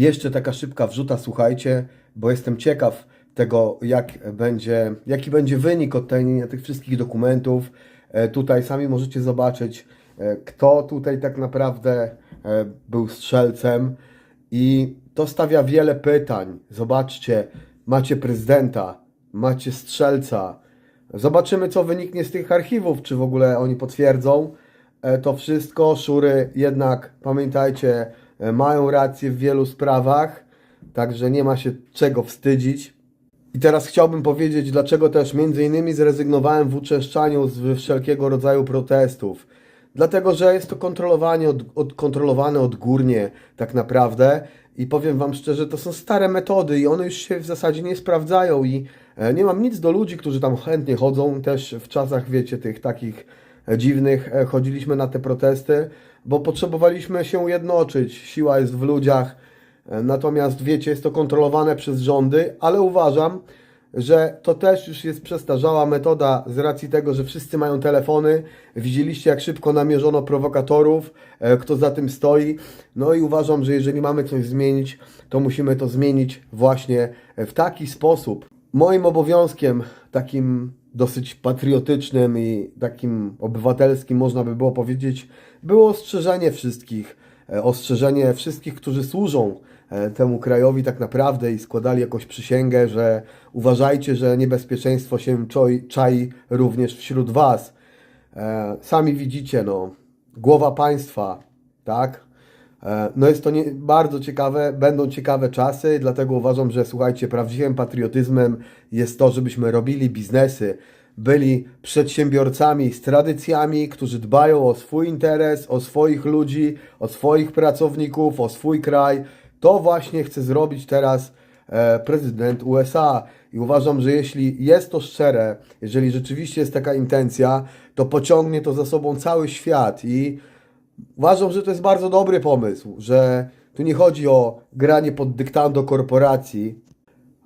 Jeszcze taka szybka wrzuta, słuchajcie, bo jestem ciekaw tego, jak będzie, jaki będzie wynik odtajnienia tych wszystkich dokumentów. E, Tutaj sami możecie zobaczyć, e, kto tutaj tak naprawdę e, był strzelcem i to stawia wiele pytań. Zobaczcie, macie prezydenta, macie strzelca. Zobaczymy, co wyniknie z tych archiwów, czy w ogóle oni potwierdzą to wszystko. Szury jednak, pamiętajcie, mają rację w wielu sprawach, także nie ma się czego wstydzić. I teraz chciałbym powiedzieć, dlaczego też między innymi zrezygnowałem w uczęszczaniu z wszelkiego rodzaju protestów. Dlatego, że jest to kontrolowanie od, od, kontrolowane odgórnie tak naprawdę i powiem Wam szczerze, to są stare metody i one już się w zasadzie nie sprawdzają i e, nie mam nic do ludzi, którzy tam chętnie chodzą, też w czasach, wiecie, tych takich e, dziwnych e, chodziliśmy na te protesty, bo potrzebowaliśmy się ujednoczyć, siła jest w ludziach, E, Natomiast wiecie, jest to kontrolowane przez rządy, ale uważam, że to też już jest przestarzała metoda z racji tego, że wszyscy mają telefony. Widzieliście, jak szybko namierzono prowokatorów, e, kto za tym stoi. No i uważam, że jeżeli mamy coś zmienić, to musimy to zmienić właśnie w taki sposób. Moim obowiązkiem, takim dosyć patriotycznym i takim obywatelskim, można by było powiedzieć, było ostrzeżenie wszystkich e, ostrzeżenie wszystkich, którzy służą e, temu krajowi tak naprawdę i składali jakąś przysięgę, że uważajcie, że niebezpieczeństwo się czoi- czai również wśród Was. E, Sami widzicie, no, głowa państwa, tak? E, No jest to nie, bardzo ciekawe, będą ciekawe czasy, dlatego uważam, że słuchajcie, prawdziwym patriotyzmem jest to, żebyśmy robili biznesy, byli przedsiębiorcami z tradycjami, którzy dbają o swój interes, o swoich ludzi, o swoich pracowników, o swój kraj. To właśnie chce zrobić teraz e, prezydent USA. I uważam, że jeśli jest to szczere, jeżeli rzeczywiście jest taka intencja, to pociągnie to za sobą cały świat i Uważam, że to jest bardzo dobry pomysł, że tu nie chodzi o granie pod dyktando korporacji.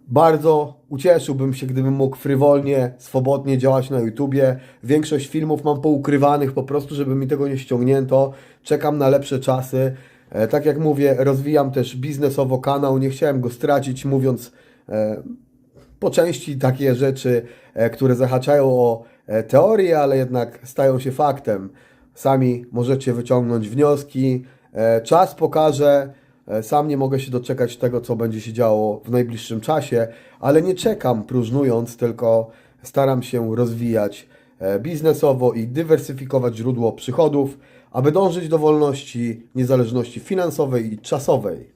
Bardzo ucieszyłbym się, gdybym mógł frywolnie, swobodnie działać na YouTubie. Większość filmów mam poukrywanych po prostu, żeby mi tego nie ściągnięto. Czekam na lepsze czasy. E, tak jak mówię, rozwijam też biznesowo kanał. Nie chciałem go stracić, mówiąc e, po części takie rzeczy, e, które zahaczają o teorię, ale jednak stają się faktem. Sami możecie wyciągnąć wnioski. E, Czas pokaże. E, Sam nie mogę się doczekać tego, co będzie się działo w najbliższym czasie, ale nie czekam próżnując, tylko staram się rozwijać e, biznesowo i dywersyfikować źródło przychodów, aby dążyć do wolności, niezależności finansowej i czasowej.